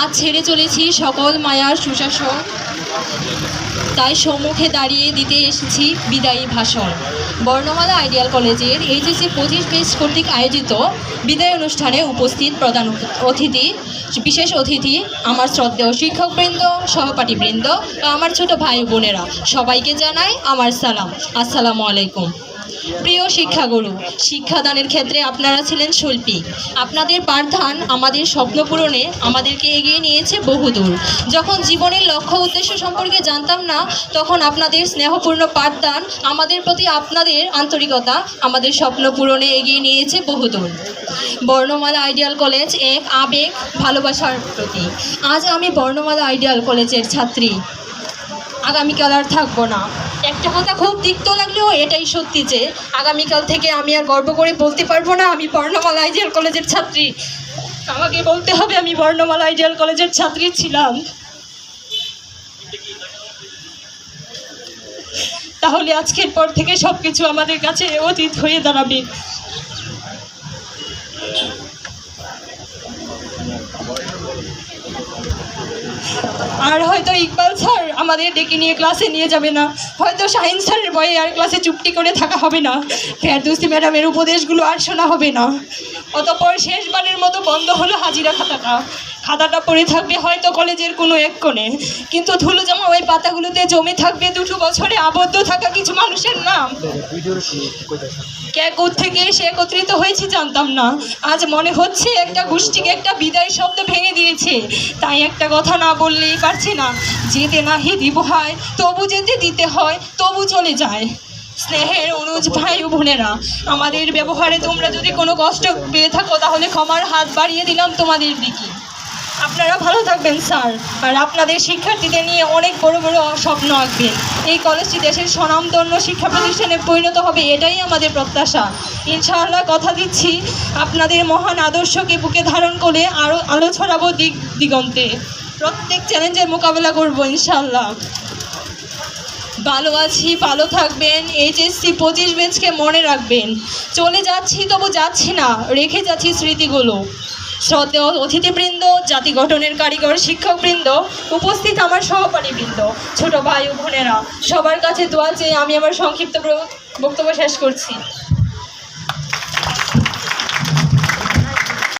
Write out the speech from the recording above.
আজ ছেড়ে চলেছি সকল মায়ার সুশাসন। তাই সম্মুখে দাঁড়িয়ে দিতে এসেছি বিদায়ী ভাষণ। বর্ণমালা আইডিয়াল কলেজের এইচএসসি পঁচিশ বেস কর্তৃক আয়োজিত বিদায় অনুষ্ঠানে উপস্থিত প্রধান অতিথি, বিশেষ অতিথি, আমার শ্রদ্ধেয় শিক্ষকবৃন্দ, সহপাঠীবৃন্দ ও আমার ছোট ভাই বোনেরা। সবাইকে জানাই আমার সালাম। আসসালামু আলাইকুম। প্রিয় শিক্ষাগুরু, শিক্ষাদানের ক্ষেত্রে আপনারা ছিলেন শৈল্পী। আপনাদের পাঠদান আমাদের স্বপ্ন পূরণে আমাদেরকে এগিয়ে নিয়েছে বহুদূর। যখন জীবনের লক্ষ্য উদ্দেশ্য সম্পর্কে জানতাম না, তখন আপনাদের স্নেহপূর্ণ পাঠদান আমাদের প্রতি আপনাদের আন্তরিকতা আমাদের স্বপ্ন পূরণে এগিয়ে নিয়েছে বহুদূর। বর্ণমালা আইডিয়াল কলেজ এক আবেগ, ভালোবাসার প্রতি আজ আমি বর্ণমালা আইডিয়াল কলেজের ছাত্রী। আগামীকাল আর থাকব না। একটা কথা খুব তিক্ত লাগলেও এটাই সত্যি যে আগামীকাল থেকে আমি আর গর্ব করে বলতে পারব না, আমি বর্ণমালা আইডিয়াল কলেজের ছাত্রী। আমাকে বলতে হবে আমি বর্ণমালা আইডিয়াল কলেজের ছাত্রী ছিলাম। তাহলে আজকের পর থেকে সব কিছু আমাদের কাছে অতীত হয়ে দাঁড়াবে। আর হয়তো ইকবাল স্যার আমাদের ডেকে নিয়ে ক্লাসে নিয়ে যাবে না। হয়তো শাহিন স্যারের বয়ে আর ক্লাসে চুপটি করে থাকা হবে না। ফেরদুস্তি ম্যাডামের উপদেশগুলো আর শোনা হবে না। অতপর শেষবারের মতো বন্ধ হলো হাজিরা খাতাটা। খাতাটা পড়ে থাকবে, হয়তো কলেজের কোনো এক কোণে। কিন্তু ধুলো জামা ওই পাতাগুলোতে জমে থাকবে, দুটো বছরে আবদ্ধ থাকা কিছু মানুষের নাম। কে থেকে এসে একত্রিত হয়েছি জানতাম না। আজ মনে হচ্ছে একটা গোষ্ঠীকে একটা বিদায় শব্দ ভেঙে দিয়েছে। তাই একটা কথা না বললেই পারছি না। যেতে না নাহি দিব হয়, তবু যেতে দিতে হয়, তবু চলে যায়। স্নেহের অনুজ ভাই ও বোনেরা, আমাদের ব্যবহারে তোমরা যদি কোনো কষ্ট পেয়ে থাকো, তাহলে ক্ষমার হাত বাড়িয়ে দিলাম তোমাদের দিকে। আপনারা ভালো থাকবেন, স্যার। আর আপনাদের শিক্ষার্থীদের নিয়ে অনেক বড় বড় স্বপ্ন আঁকবেন। এই কলেজটি দেশের স্বনামধন্য শিক্ষা প্রতিষ্ঠানে পরিণত হবে, এটাই আমাদের প্রত্যাশা। ইনশাআল্লাহ কথা দিচ্ছি আপনাদের মহান আদর্শকে বুকে ধারণ করে আরও আলো ছড়াবো দিক দিগন্তে। প্রত্যেক চ্যালেঞ্জের মোকাবেলা করব, ইনশাআল্লাহ। ভালো আছি, ভালো থাকবেন। এইচএসসি পঁচিশ বেঞ্চকে মনে রাখবেন। চলে যাচ্ছি, তবু যাচ্ছি না। রেখে যাচ্ছি স্মৃতিগুলো। শ্রদ্ধেয় অতিথিবৃন্দ, জাতি গঠনের কারিগর, শিক্ষকবৃন্দ, উপস্থিত আমার সহপাঠীবৃন্দ ছোট ভাই ও বোনেরা। সবার কাছে দোয়া চেয়ে আমি আমার সংক্ষিপ্ত বক্তব্য শেষ করছি।